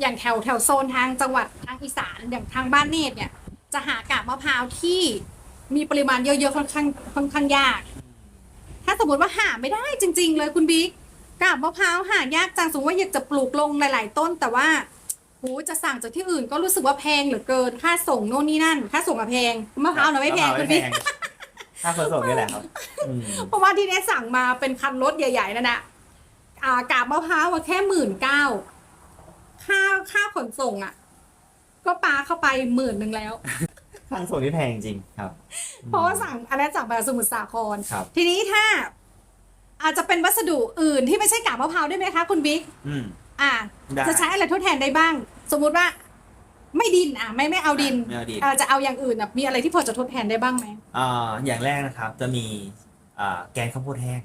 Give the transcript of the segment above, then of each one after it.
อย่างแถวแถวโซนทางจังหวัดทางอีสานอย่างทางบ้านเนตรเนี่ย จะหากาบมะพร้าวที่มีปริมาณเยอะๆค่อนข้างค่อนข้างยาก ถ้าสมมติว่าหาไม่ได้จริง ๆ เลยคุณบิ๊กกาบมะพร้าวหายากจังสมมติว่าอยากจะปลูกลงหลาย ๆ ต้น แต่ว่าโหจะสั่งจากที่อื่นก็รู้สึกว่าแพงเหลือเกินค่าส่งโน่นนี่นั่น ค่าส่งอะแพงมะพร้าวน่ะไม่แพงมะพร้าวคุณบิ๊กค่าขนส่งนี่แหละครับอืมเพราะว่าที่เนี้สั่งมาเป็นคันรถใหญ่ ๆนั่นนะอ่ากาบมะพร้าวมาแค่หมื่นเก้า ค่าค่าขนส่งอะ ก็ปาเข้าไปหมื่นหนึ่งแล้วค่าขนส่งนี่แพงจริงครับเพราะว่าสั่งอันนั้นสั่งมาสมุทรสาคร ครับ ทีนี้ถ้า อาจจะเป็นวัสดุอื่นที่ไม่ใช่กาบมะพร้าวได้ไหมคะคุณบิ๊กอืมอ่าได้ จะใช้อะไรทดแทนได้บ้าง สมมุติว่า ไม่ดินอะ ไม่ไม่เอาดินไม่เอาดินอ่าจะเอาอย่างอื่นอะมีอะไรที่พอจะทดแทนได้บ้างไหมอ่าอย่างแรกนะครับจะมีอ่าแกงข้าวโพดแห้ง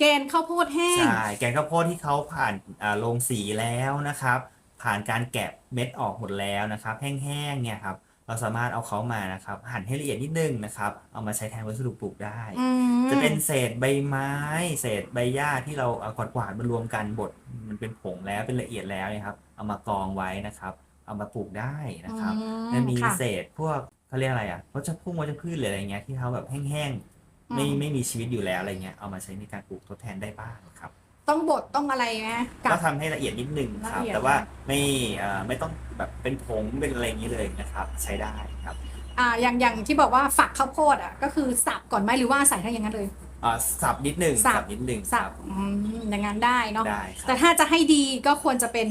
แกนข้าวโพดแห้ง ใช่แกงข้าวโพดที่เขาผ่านอ่าโรงสีแล้วนะครับ ผ่านการแกะเม็ดออกหมดแล้วนะครับ แห้งๆเนี่ยครับเราสามารถเอาเขามานะครับ หั่นให้ละเอียดนิดนึงนะครับ เอามาใช้แทนวัสดุปลูกได้อืมจะเป็นเศษใบไม้ เศษใบหญ้าที่เราเอากวาดๆมารวมกันบดมันเป็นผงแล้วเป็นละเอียดแล้วเนี่ยครับ เอามากองไว้นะครับ เอามาปลูกได้นะครับอืมแล้วมีค่ะเศษพวกเขาเรียกอะไรอะวัชพืชวัชพืชหรืออะไรเงี้ยที่เขาแบบแห้งๆไม่อืมไม่มีชีวิตอยู่แล้วอะไรเงี้ยเอามาใช้ในการปลูกทดแทนได้บ้างครับ ต้องบดต้องอะไรไหมกัก็บ ทำให้ละเอียดนิดนึงครับ ละเอียด แต่ว่าไม่เอ่อไม่ต้องแบบเป็นผงเป็นอะไรอย่างนี้เลยนะครับ ใช้ได้ครับอ่าอย่างอย่างที่บอกว่าฝักข้าวโพดอะก็คือสับก่อนไหมหรือว่าใส่ทั้งอย่างนั้นเลย อ่าสับนิดนึงสับ นิดนึงสัครับบอืมอย่างนั้นได้เนาะได้คแต่รับ ถ้าจะให้ดีก็ควรจะเป็น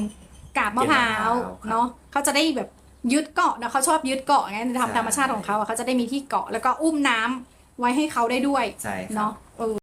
กาบมะพร้าวเกล็ดมะพร้าวครับเนาะเขาจะได้แบบยึดเกาะนะเขาชอบยึดเกาะไงในธรรมใช่ธรรมชาติของเขาอะเขาจะได้มีที่เกาะแล้วก็อุ้มน้ำไว้ให้เขาได้ด้วยใช่ครับ เนาะเออ